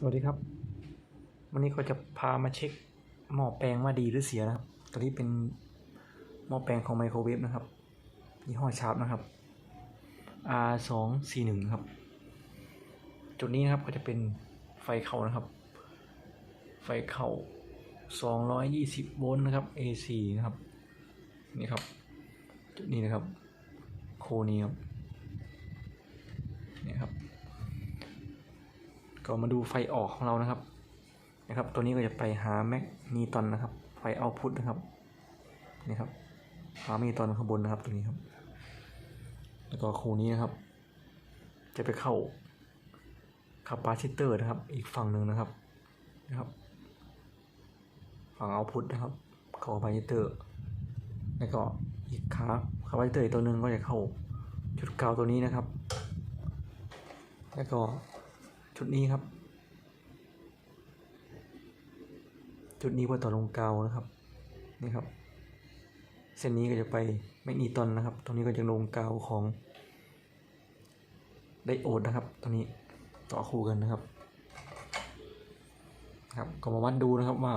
สวัสดีครับ วันนี้ก็จะพามาเช็คหม้อแปลงว่าดีหรือเสียนะครับตัวนี้เป็นหม้อแปลงของไมโครเวฟนะครับยี่ห้อชาร์ปนะครับ R สองสี่หนึ่งครับ จุดนี้นะครับก็จะเป็นไฟเข้านะครับ ไฟเข้าสองร้อยยี่สิบโวลต์นะครับ AC นะครับ นี่ครับ จุดนี้นะครับ โคนี้ครับนี่ครับ ก็มาดูไฟออกของเรานะครับ นะครับ ตัวนี้ก็จะไปหาแมกนีตอนนะครับ ไฟเอาพุทนะครับนี่ครับหาแมกนีตอนข้างบนนะครับตัวนี้ครับ แล้วก็คูนี้นะครับ จะไปเข้าคาปาซิเตอร์นะครับ อีกฝั่งหนึ่งนะครับ นะครับ ฝั่งเอาพุทนะครับ เข้าคาปาซิเตอร์ แล้วก็อีกขาคาปาซิเตอร์อีกตัวหนึ่งก็จะเข้าจุดกาวตัวนี้นะครับ แล้วก็ ชุดนี้ครับจุดนี้เพื่อต่อลงเกานะครับนี่ครับ เส้นนี้ก็จะไปแมกนีตอนนะครับ ตรงนี้ก็จะลงเกาของไดโอดนะครับ ตรงนี้ต่อคู่กันนะครับ ครับก็มาวัดดูนะครับว่า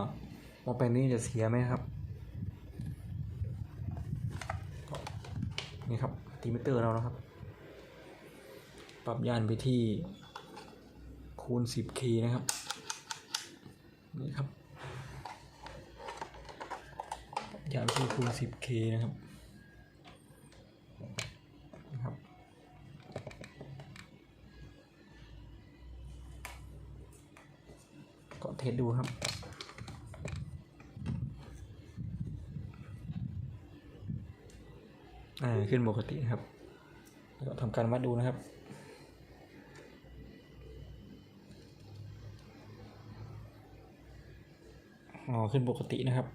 หมอแปลงนี้จะเสียไหมครับนี่ครับตีมิเตอร์เรานะครับ ปรับย่านไปที่ คูณ 10k นะครับ นี่ครับย่านไปที่คูณ 10k นะครับนะครับ ก็เทสดูครับอ่าขึ้นปกตินะครับแล้วก็ทำการวัดดูนะครับ อ๋อขึ้นปกตินะครับ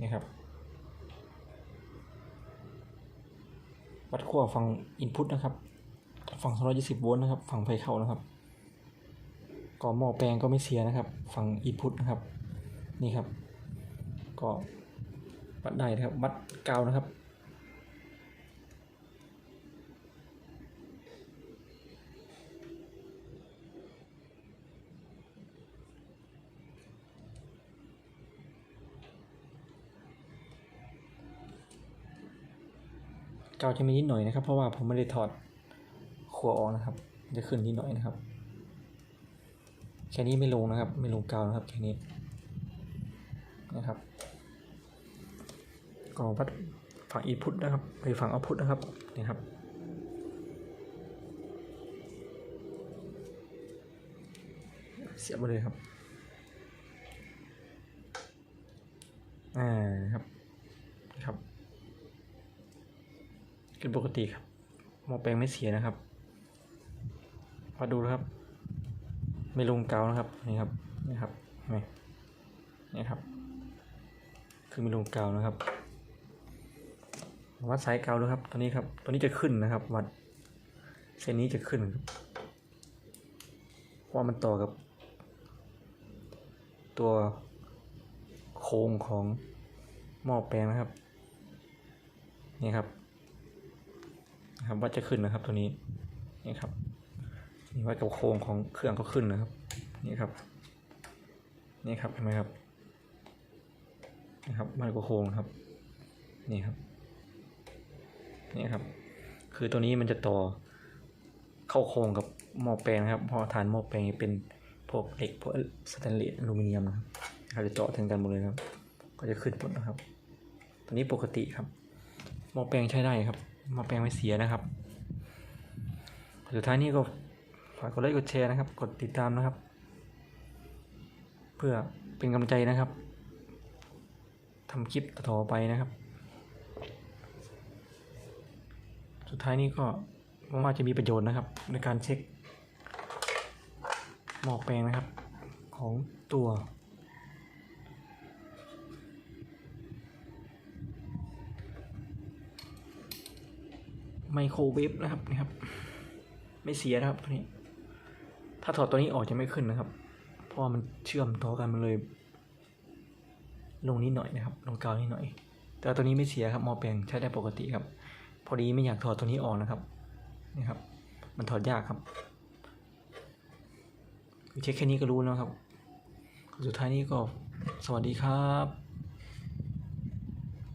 นี่ครับวัดขั้วฝั่งอินพุตนะครับ ฝั่ง 220 โวลต์นะครับ ฝั่งไฟเข้านะครับก็หม้อแปลงก็ไม่เสียนะครับ ฝั่งอินพุตนะครับ นี่ครับ ก็วัดได้นะครับ วัดกาวนะครับ กาวจะมีนิดหน่อยนะครับ เพราะว่าผมไม่ได้ถอดขัวออกนะครับ จะขึ้นนิดหน่อยนะครับ แค่นี้ไม่ลงนะครับ ไม่ลงกาวนะครับแค่นี้นะครับ ก็วัดฝั่งอินพุตนะครับไปฝั่งเอาพุตนะครับนี่ครับเสียบไปเลยครับ อ่าครับ ขึ้นปกติครับหม้อแปลงไม่เสียนะครับมาดูนะครับ ไม่ลงเกานะครับนี่ครับนี่ครับนี่ครับ คือไม่ลงเกานะครับ วัดสายเกาดูครับตัวนี้ครับตัวนี้จะขึ้นนะครับ วัดเส้นนี้จะขึ้นครับเพราะว่ามันต่อกับ ตัวโครงของหม้อแปลงนะครับ นี่ครับ นะครับว่าจะขึ้นนะครับตัวนี้นี่ครับนี่ว่ากับโครงของเครื่องก็ขึ้นนะครับนี่ครับนี่ครับเห็นไหมครับนี่ครับมันก็โครงครับนี่ครับนี่ครับ คือตัวนี้มันจะต่อเข้าโครงกับหม้อแปลงครับพราะฐานหม้อแปลงเป็นพวกเหล็กพวกสแตนเลสอลูมิเนียมนะครับเขาจะเจาะถึงกันหมดเลยครับ ก็จะขึ้นหมดนะครับ ตัวนี้ปกติครับหม้อแปลงใช้ได้ครับ ม้อแปลงไม่เสียนะครับ สุดท้ายนี้ก็ฝากกดไลค์กดแชร์นะครับ กดติดตามนะครับ เพื่อเป็นกำลังใจนะครับทำคลิปต่อไปนะครับ สุดท้ายนี้ก็หวังว่าจะมีประโยชน์นะครับ ในการเช็คหม้อแปลงนะครับ ของตัว ไมโครเวฟนะครับนี่ครับ ไม่เสียนะครับตัวนี้ ถ้าถอดตัวนี้ออกจะไม่ขึ้นนะครับ เพราะมันเชื่อมต่อกันมันเลย ลงนิดหน่อยนะครับ ลงกาวนิดหน่อย แต่ตัวนี้ไม่เสียครับมอแปลงใช้ได้ปกติครับ พอดีไม่อยากถอดตัวนี้ออกนะครับนี่ครับ มันถอดยากครับเช็คแค่นี้ก็รู้แล้วครับ สุดท้ายนี้ก็สวัสดีครับ